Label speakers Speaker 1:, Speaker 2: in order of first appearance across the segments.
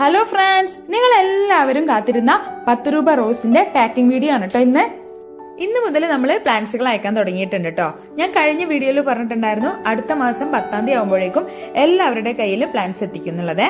Speaker 1: Hello friends നിങ്ങൾ എല്ലാവരും കാത്തിരുന്ന പത്ത് രൂപ റോസിന്റെ പാക്കിംഗ് വീഡിയോ ആണ് കേട്ടോ ഇന്ന്. ഇന്ന് മുതൽ നമ്മൾ പ്ലാന്റ്സുകൾ അയക്കാൻ തുടങ്ങിയിട്ടുണ്ട് കേട്ടോ ഞാൻ കഴിഞ്ഞ വീഡിയോയിൽ പറഞ്ഞിട്ടുണ്ടായിരുന്നു അടുത്ത മാസം പത്താം തീയതി ആകുമ്പോഴേക്കും എല്ലാവരുടെ കയ്യിൽ പ്ലാന്റ്സ് എത്തിക്കുന്നുള്ളത്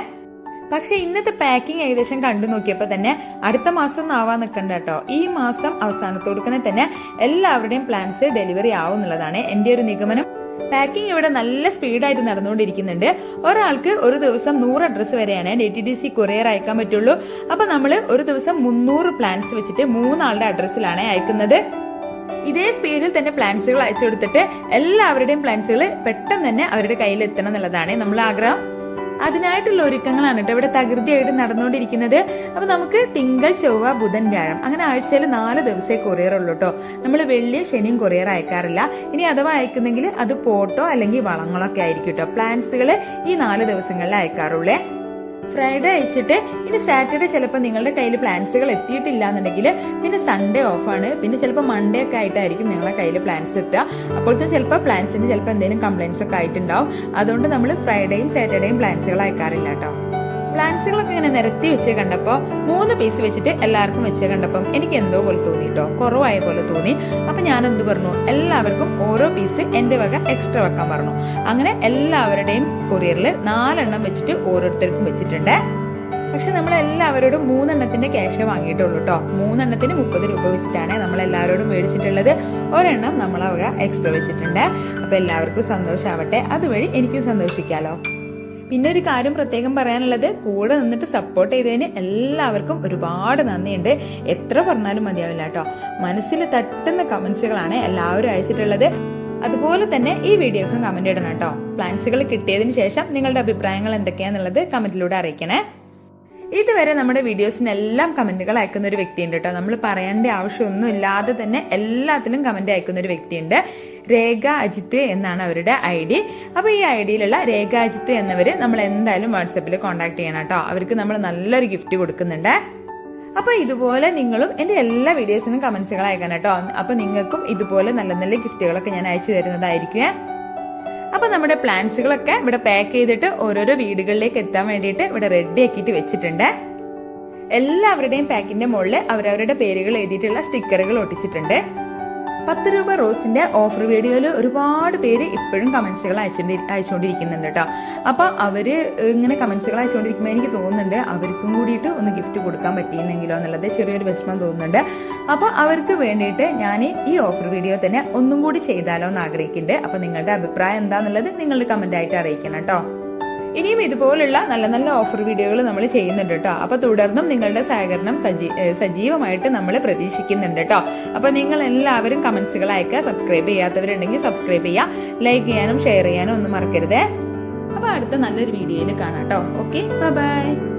Speaker 1: പക്ഷെ ഇന്നത്തെ പാക്കിംഗ് ഏകദേശം കണ്ടു നോക്കിയപ്പോൾ തന്നെ അടുത്ത മാസം ഒന്നും ആവാൻ നിൽക്കണ്ട കേട്ടോ ഈ മാസം അവസാനത്തോടുക്കനെ തന്നെ എല്ലാവരുടെയും പ്ലാൻസ് ഡെലിവറി ആവും എന്നുള്ളതാണ് എന്റെ ഒരു നിഗമനം. പാക്കിംഗ് ഇവിടെ നല്ല സ്പീഡായിട്ട് നടന്നുകൊണ്ടിരിക്കുന്നുണ്ട്. ഒരാൾക്ക് ഒരു ദിവസം നൂറ് അഡ്രസ്സ് വരെയാണ് D T D C courier അയക്കാൻ പറ്റുള്ളൂ. അപ്പൊ നമ്മൾ ഒരു ദിവസം മുന്നൂറ് പ്ലാൻസ് വെച്ചിട്ട് മൂന്നാളുടെ അഡ്രസ്സിലാണ് അയക്കുന്നത്. ഇതേ സ്പീഡിൽ തന്നെ പ്ലാൻസുകൾ അയച്ചു കൊടുത്തിട്ട് എല്ലാവരുടെയും പ്ലാൻസുകൾ പെട്ടെന്ന് തന്നെ അവരുടെ കയ്യിൽ എത്തണം എന്നുള്ളതാണ് നമ്മൾ ആഗ്രഹം. അതിനായിട്ടുള്ള ഒരുക്കങ്ങളാണ് കേട്ടോ ഇവിടെ തകൃതിയായിട്ട് നടന്നുകൊണ്ടിരിക്കുന്നത്. അപ്പൊ നമുക്ക് തിങ്കൾ ചൊവ്വ ബുധൻ വ്യാഴം. അങ്ങനെ ആഴ്ചയിൽ നാല് ദിവസമേ കൊറിയർ ഉള്ളൂ കേട്ടോ. നമ്മൾ വെള്ളിയും ശനിയും കൊറിയർ അയക്കാറില്ല. ഇനി അഥവാ അയക്കുന്നെങ്കിൽ അത് പോട്ടോ അല്ലെങ്കിൽ വളങ്ങളൊക്കെ ആയിരിക്കും കേട്ടോ. പ്ലാന്റ്സുകൾ ഈ നാല് ദിവസങ്ങളിൽ അയക്കാറുള്ളേ. ഫ്രൈഡേ അയച്ചിട്ട് ഇനി സാറ്റർഡേ ചിലപ്പോൾ നിങ്ങളുടെ കയ്യിൽ പ്ലാൻസുകൾ എത്തിയിട്ടില്ല എന്നുണ്ടെങ്കിൽ പിന്നെ സൺഡേ ഓഫാണ് പിന്നെ ചിലപ്പോൾ മൺഡേ ഒക്കെ ആയിട്ടായിരിക്കും നിങ്ങളുടെ കയ്യിൽ പ്ലാൻസ് എത്തുക. അപ്പോഴത്തെ ചിലപ്പോൾ പ്ലാൻസിന് ചിലപ്പോൾ എന്തെങ്കിലും കംപ്ലൈൻസ് ഒക്കെ ആയിട്ടുണ്ടാവും. അതുകൊണ്ട് നമ്മൾ ഫ്രൈഡേയും സാറ്റർഡേയും പ്ലാൻസുകൾ അയക്കാറില്ല കേട്ടോ. പ്ലാൻസുകളൊക്കെ ഇങ്ങനെ നിരത്തി വെച്ച് കണ്ടപ്പോൾ മൂന്ന് പീസ് വെച്ചിട്ട് എല്ലാവർക്കും വെച്ച് കണ്ടപ്പം എനിക്ക് എന്തോ പോലെ തോന്നി കേട്ടോ കുറവായ പോലെ തോന്നി. അപ്പൊ ഞാൻ എന്ത് പറഞ്ഞു? എല്ലാവർക്കും ഓരോ പീസ് എന്റെ വക എക്സ്ട്രാ വെക്കാൻ പറഞ്ഞു. അങ്ങനെ എല്ലാവരുടെയും കൊറിയറിൽ നാലെണ്ണം വെച്ചിട്ട് ഓരോരുത്തർക്കും വെച്ചിട്ടുണ്ട്. പക്ഷെ നമ്മൾ എല്ലാവരോടും മൂന്നെണ്ണത്തിന്റെ ക്യാഷ് വാങ്ങിയിട്ടുള്ളൂ കേട്ടോ മൂന്നെണ്ണത്തിന് മുപ്പത് രൂപ വെച്ചിട്ടാണ് നമ്മൾ എല്ലാവരോടും മേടിച്ചിട്ടുള്ളത്. ഒരെണ്ണം നമ്മൾ അവ എക്സ്ട്രാ വെച്ചിട്ടുണ്ട്. അപ്പൊ എല്ലാവർക്കും സന്തോഷാവട്ടെ. അതുവഴി എനിക്കും സന്തോഷിക്കാലോ. പിന്നെ ഒരു കാര്യം പ്രത്യേകം പറയാനുള്ളത് കൂടെ നിന്നിട്ട് സപ്പോർട്ട് ചെയ്തതിന് എല്ലാവർക്കും ഒരുപാട് നന്ദിയുണ്ട്. എത്ര പറഞ്ഞാലും മതിയാവില്ല കേട്ടോ. മനസ്സിൽ തട്ടുന്ന കമന്റ്സുകളാണ് എല്ലാവരും അയച്ചിട്ടുള്ളത്. അതുപോലെ തന്നെ ഈ വീഡിയോക്കും കമന്റ് ഇടണം കേട്ടോ. പ്ലാൻസുകൾ കിട്ടിയതിന് ശേഷം നിങ്ങളുടെ അഭിപ്രായങ്ങൾ എന്തൊക്കെയാന്നുള്ളത് കമന്റിലൂടെ അറിയിക്കണേ. ഇതുവരെ നമ്മുടെ വീഡിയോസിനെല്ലാം കമന്റുകൾ അയക്കുന്ന ഒരു വ്യക്തിയുണ്ട് കേട്ടോ. നമ്മൾ പറയേണ്ട ആവശ്യമൊന്നും ഇല്ലാതെ തന്നെ എല്ലാത്തിലും കമന്റ് അയക്കുന്ന ഒരു വ്യക്തിയുണ്ട്. രേഖ അജിത്ത് എന്നാണ് അവരുടെ ഐ ഡി അപ്പൊ ഈ ഐ ഡിയിലുള്ള രേഖ അജിത്ത് എന്നവര് നമ്മൾ എന്തായാലും വാട്സപ്പിൽ കോൺടാക്ട് ചെയ്യണം കേട്ടോ. അവർക്ക് നമ്മൾ നല്ലൊരു ഗിഫ്റ്റ് കൊടുക്കുന്നുണ്ട്. അപ്പൊ ഇതുപോലെ നിങ്ങളും എന്റെ എല്ലാ വീഡിയോസിനും കമന്റ്സുകൾ അയക്കണം കേട്ടോ. അപ്പൊ നിങ്ങൾക്കും ഇതുപോലെ നല്ല നല്ല ഗിഫ്റ്റുകളൊക്കെ ഞാൻ അയച്ചു തരുന്നതായിരിക്കും. നമ്മുടെ പ്ലാന്റ്സുകളൊക്കെ ഇവിടെ പാക്ക് ചെയ്തിട്ട് ഓരോരോ വീടുകളിലേക്ക് എത്താൻ വേണ്ടിയിട്ട് ഇവിടെ റെഡി ആക്കിയിട്ട് വെച്ചിട്ടുണ്ട്. എല്ലാവരുടെയും പാക്കിന്റെ മുകളിൽ അവരവരുടെ പേരുകൾ എഴുതിയിട്ടുള്ള സ്റ്റിക്കറുകൾ ഒട്ടിച്ചിട്ടുണ്ട്. പത്ത് രൂപ റോസിന്റെ ഓഫർ വീഡിയോയിൽ ഒരുപാട് പേര് ഇപ്പോഴും കമന്റ്സുകൾ അയച്ചുകൊണ്ടി അയച്ചുകൊണ്ടിരിക്കുന്നുണ്ട് കേട്ടോ അപ്പൊ അവർ ഇങ്ങനെ കമന്റ്സുകൾ അയച്ചുകൊണ്ടിരിക്കുമ്പോൾ എനിക്ക് തോന്നുന്നുണ്ട് അവർക്കും കൂടിയിട്ട് ഒന്ന് ഗിഫ്റ്റ് കൊടുക്കാൻ പറ്റിയിരുന്നെങ്കിലോ എന്നുള്ളത് ചെറിയൊരു വിഷമം തോന്നുന്നുണ്ട്. അപ്പൊ അവർക്ക് വേണ്ടിയിട്ട് ഞാൻ ഈ ഓഫർ വീഡിയോ തന്നെ ഒന്നും കൂടി ചെയ്താലോ എന്ന് ആഗ്രഹിക്കുന്നുണ്ട്. അപ്പൊ നിങ്ങളുടെ അഭിപ്രായം എന്താന്നുള്ളത് നിങ്ങളുടെ കമന്റ് ആയിട്ട് അറിയിക്കണം കേട്ടോ ഇനിയും ഇതുപോലുള്ള നല്ല നല്ല ഓഫർ വീഡിയോകൾ നമ്മൾ ചെയ്യുന്നുണ്ട് കേട്ടോ. അപ്പൊ തുടർന്നും നിങ്ങളുടെ സഹകരണം സജീ സജീവമായിട്ട് നമ്മൾ പ്രതീക്ഷിക്കുന്നുണ്ട് കേട്ടോ. അപ്പൊ നിങ്ങൾ എല്ലാവരും കമന്റ്സുകൾ അയക്കുക. സബ്സ്ക്രൈബ് ചെയ്യാത്തവരുണ്ടെങ്കിൽ സബ്സ്ക്രൈബ് ചെയ്യുക. ലൈക്ക് ചെയ്യാനും ഷെയർ ചെയ്യാനും ഒന്നും മറക്കരുത്. അപ്പൊ അടുത്ത നല്ലൊരു വീഡിയോയിൽ കാണാം കേട്ടോ. Okay bye